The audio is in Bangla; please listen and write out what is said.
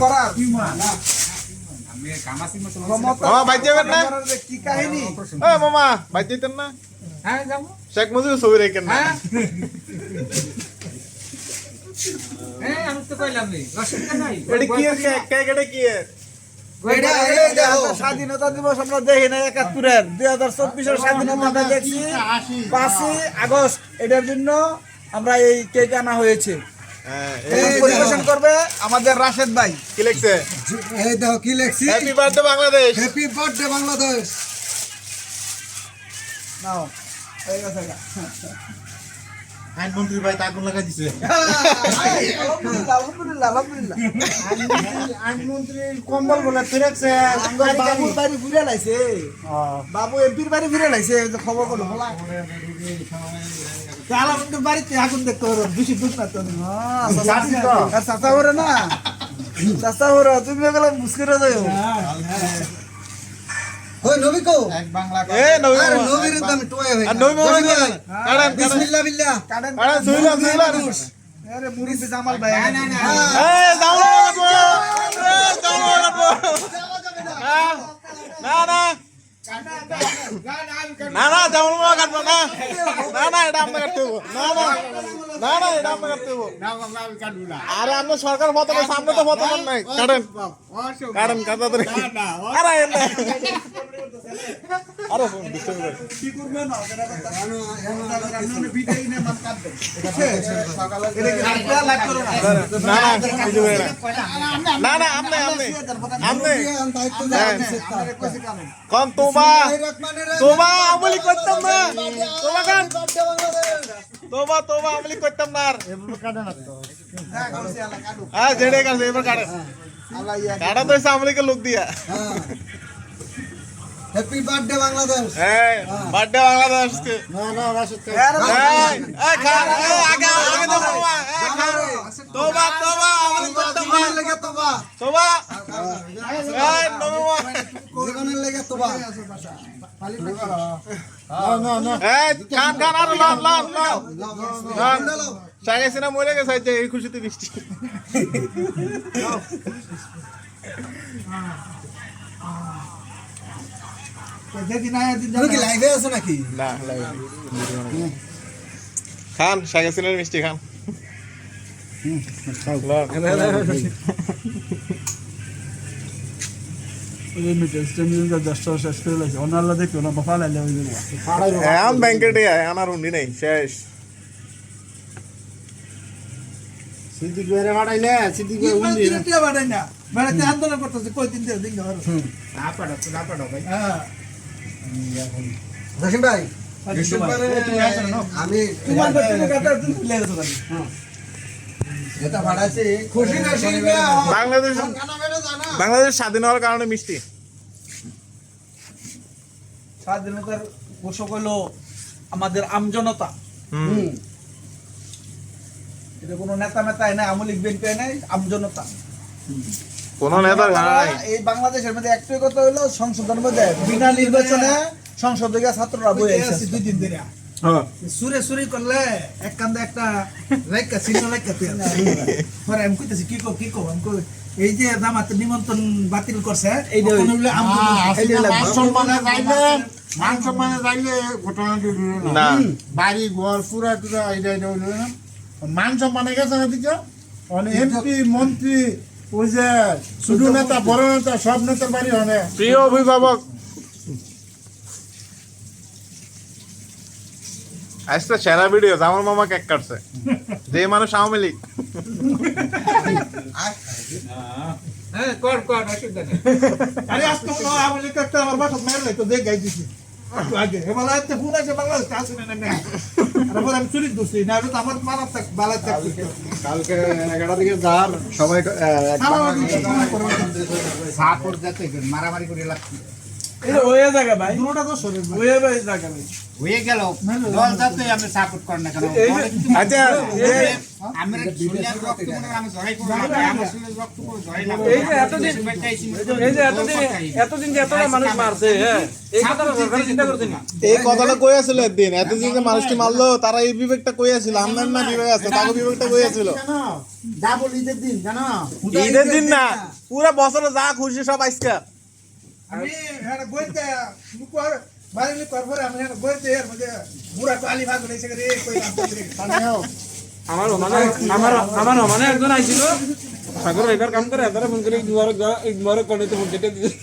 করার। কি কাহিনী? মামা না? হ্যাঁ শেখ মুজিব ছবি রেখেন না? হ্যাঁ। হ্যাঁ স্বাধীনতা দিবস আমরা দেখি না একাত্তরের। দুই হাজার চব্বিশের স্বাধীনতা দেখছি পাঁচই আগস্ট। এটার জন্য আমরা এই কেক আনা হয়েছে। হ্যাঁ পরিবেশন করবে আমাদের রাশেদ ভাই। কি লিখছে? এই দেখো কি লেখছি? Happy birthday Bangladesh happy birthday Bangladesh নাও এই গেছে গা। আইনমন্ত্রী ভাই আগুন লাগা দিছে। আলহামদুলিল্লাহ আলহামদুলিল্লাহ আলহামদুলিল্লাহ। আইনমন্ত্রী কম্বল বলে ফিরেছে বাবুর বাড়ি ঘুরে লাইছে। বাবু এমপির বাড়ি ঘুরে লাইছে খবর করল বলা। আলামন্দির বাড়িতে আগুন দেখতে পারো বেশি দুধ না তো। চাচা ওরে না। চাচা ওরে তুমি গেলে মুস্কির যাও ওই নবী কো? এক বাংলা এ নবী আরে নবীর দাম টয় হই আর নবী মামা কি? কারণ কারণ বিসমিল্লাহ বিল্লাহ। কাটেন কারণ সুইলাম সুইলাম আরে মুড়িতে জামাল ভাই। না না না। এ জামলো। এ জামলো। না না। না না মামা কাটবো না। না না এটা আমরা কাটতে না না না না এটা আমরা কাটতে আরে আমরা সরকার মতন সামনে তো মতন নাই। কাটেন। কাটেন কাটা ধরে আরে এনে আরে ফোন ডিস্টার্ব করে। কি করবে না। না কম তোবা রহমানের তোবা আমলি করতাম না তোবা কান তোবা তোবা আমলি করতাম না আর হ্যাঁ জেডে কাছে এবার কাটে কাটা তো এসে আমলিকে লোক দিয়া হ্যাপি বার্থডে বাংলাদেশ হ্যাঁ বার্থডে বাংলাদেশ কে না না রাশিদ কা এই এই খা এই আগে আগে তো বাবা এই খা তোবা তোবা আমলি করতাম না জীবনের লেগে তোবা তোবা এই নবমা তোবা না মরে গেছে এই খুশিতে বৃষ্টি খান সিনার মিষ্টি খান। এখন ব্যাংকেটে আনার উন্ডি নেই শেষ। সিদ্দিক বেরে বাড়াইলে সিদ্দিক বেরে উন্দি বেড়াতে আন্দোলন করতেছে কই দিন দিন ধরো? না পাড়ো না পাড়ো ভাই। হ্যাঁ। জসিম ভাই আমি তোমার তো তুমি কথা তুমি ভুলে গেছো বাংলাদেশ স্বাধীন হওয়ার কারণে মিষ্টি। স্বাধীনতার ঘোষক হলো আমাদের আমজনতা। এটা কোনো নেতা মেতায় নাই আমলিক বিএনপি নাই আমজনতা। কোন নেতার নাই। এই বাংলাদেশের মধ্যে একটাই কথা হলো সংসদের মধ্যে বিনা নির্বাচনে সংসদে গিয়ে ছাত্ররা বই আছে দুই দিন ধরে সুরে সুরে করলে এক কান্দে একটা লাইকা সিন লাইকা পরে আমি কইতেছি কি কো কি কো? আমি কই এই যে দামাতে নিমন্ত্রণ বাতিল করছে এই যে এই যে মান সম্মানে যাইলে মান সম্মানে যাইলে ঘটনাটি না। বাড়ি ঘর পুরা টুরা এটা এটা হইল না। মান সম্মানে গেছে না দিকে? এমপি মন্ত্রী ওই যে ছোট নেতা বড় নেতা সব নেতার বাড়ি অনেক প্রিয় অভিভাবক আজকে সেরা ভিডিও আমার মামা কেক কাটছে। যে মানুষ আওয়ামী লীগ। মারামারি করে লাগছে। এটা জায়গা ভাই। দুটোটা তো শরীর ভাই জায়গা ভাই হয়ে গেল। দল যাতে আমি সাপোর্ট করি না কেন? এই যে- পরে কিন্তু আচ্ছা আমরা শরীরের রক্ত মনে আমি জড়াই করব না আমার রক্ত পুরো জড়াই না। এই যে এতদিন এই যে এতদিন এতদিন যে এতটা মানুষ মারছে হ্যাঁ। এই কথাটা সরকার চিন্তা করছে না। এই কথাটা কই আছিল একদিন? এতদিন যে মানুষকে মারলো তারা এই বিবেকটা কই আছিল? আপনার না বিবেক আছে তাকে বিবেকটা কই আছিল? জানো ডাবল ঈদের দিন জানো। ঈদের দিন না। পুরো বছরে যা খুশি সব আজকে। আমি হ্যাঁ বইতে মুকর বাড়ি কর পরে আমি হ্যাঁ বইতে এর মধ্যে তো আলি ভাগ হইছে রে কইলাম আমার মানে আমার আমার মানে একজন আইছিল। সাগর এবার কাম করে এবার ফোন করে দুবার দুবার কোনে তো ফোন কেটে দিয়েছে